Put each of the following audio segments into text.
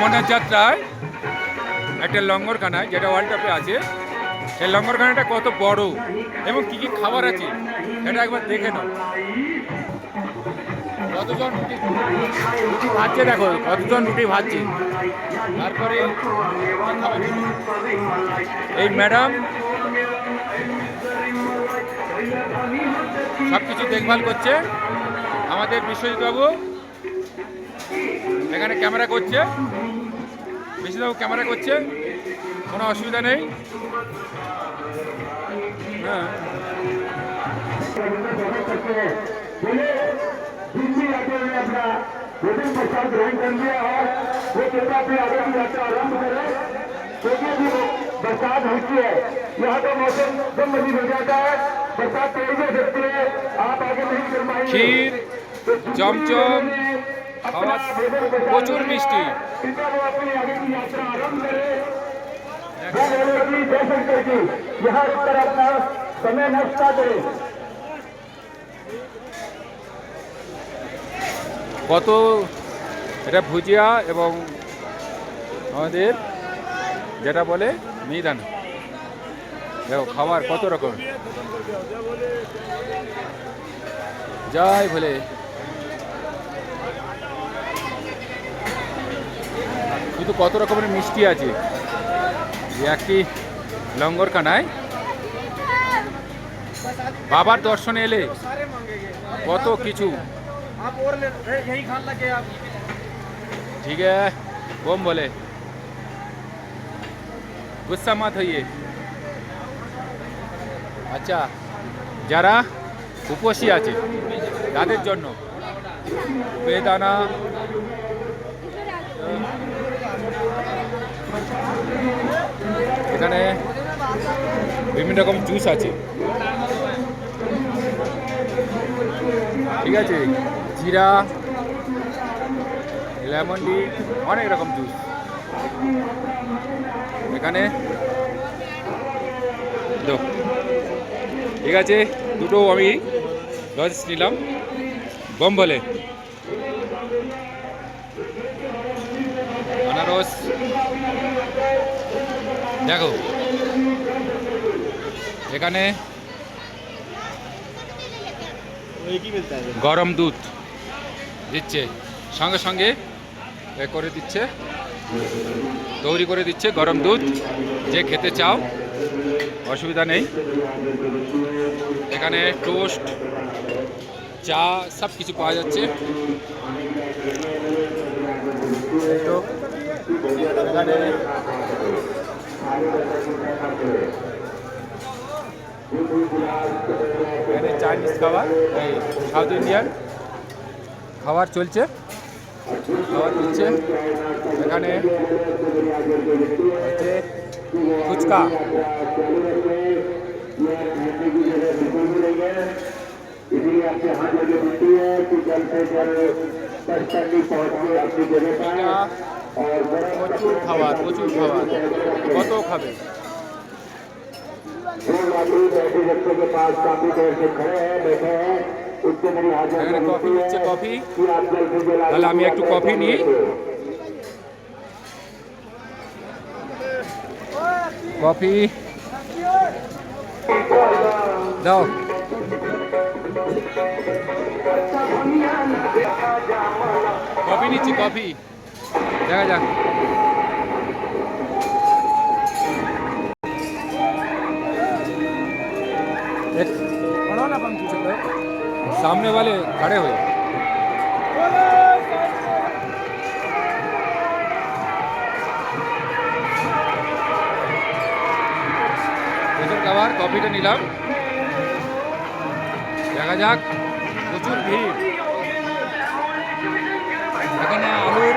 অমরনাথ যাত্রায় একটা লঙ্গরখানায় যেটা ওয়ার্ল্ড কাপে আছে। সেই লঙ্গরখানাটা কত বড় এবং কি কি খাবার আছে, সেটা একবার দেখে নাও। কতজন রুটি ভাজছে দেখো, কতজন রুটি ভাজছে। তারপরে এই ম্যাডাম সব কিছু দেখভাল করছে। আমাদের বিশ্বজিৎ বাবু এখানে ক্যামেরা করছে। বিশ্বজিৎ ক্যামেরা করছে কোনো অসুবিধা নেই হ্যাঁ जिनकी यात्रा ने अपना भोजन प्रसाद ग्रहण कर लिया है वो कृपया अपनी आगे की यात्रा आरंभ करें क्योंकि अभी बरसात हल्की है यहाँ का मौसम जब मजीद हो जाता है बरसात तेज हो सकती है आप आगे नहीं कर पाएंगे ক্ষীর চমচম খাওয়া প্রচুর মিষ্টি कृपया वो अपनी आगे की यात्रा आरंभ करें जय भोले की जय शंकर की यहाँ पर अपना समय नष्ट ना करें কত এটা ভুজিয়া এবং আমাদের যেটা বলে মিহিদানা দেখো খাবার কত রকম জয় ভোলে শুধু কত রকমের মিষ্টি আছে এই একটি লঙ্গরখানায় বাবার দর্শনে এলে কত কিছু आप और ले यही खान लगे आप ठीक है बोम बोले गुस्सा मत होइए আচ্ছা যারা উপসী আছে তাদের জন্য বেদানা বিভিন্ন রকম জুস আছে। ঠিক আছে? জিরা, লেমন টি, অনেক রকম জুস এখানে ঠিক আছে? দুটো আমি লজ নিলাম। বম বলে। আনারস। দেখো। এখানে গরম দুধ দিচ্ছে। সঙ্গে সঙ্গে করে দিচ্ছে। তৈরি করে দিচ্ছে গরম দুধ। যে খেতে চাও অসুবিধা নেই। এখানে টোস্ট চা সব কিছু পাওয়া যাচ্ছে। এখানে এখানে চাইনিজ খাবার সাউথ ইন্ডিয়ান খাবার চলছে। খাবার চলছে। এখানে হচ্ছে ফুচকা, প্রচুর খাবার প্রচুর খাবার। কত খাবে? जो यात्री बैठे बच्चों के पास काफी देर से खड़े हैं बैठे हैं उससे मेरी हाजिर এখানে কফি विनती দিচ্ছে है কফি कि आप जल्द से जल्द তাহলে আমি একটু কফি নিই কফি দাও কফি নিচ্ছি কফি দেখা যাক सामने वाले खड़े हुए প্রচুর খাবার কফিটা নিলাম দেখা যাক প্রচুর ভিড় এখানে আলুর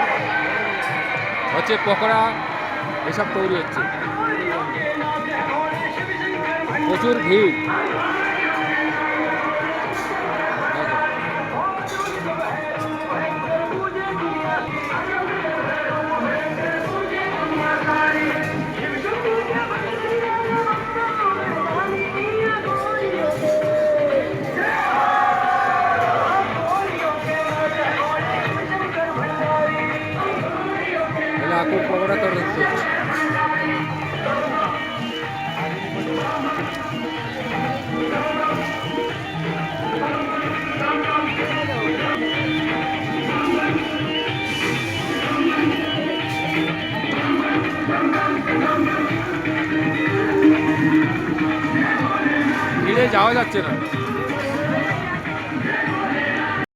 হচ্ছে পকোড়া এসব তৈরি হচ্ছে প্রচুর ভিড় যাওয়া যাচ্ছে না।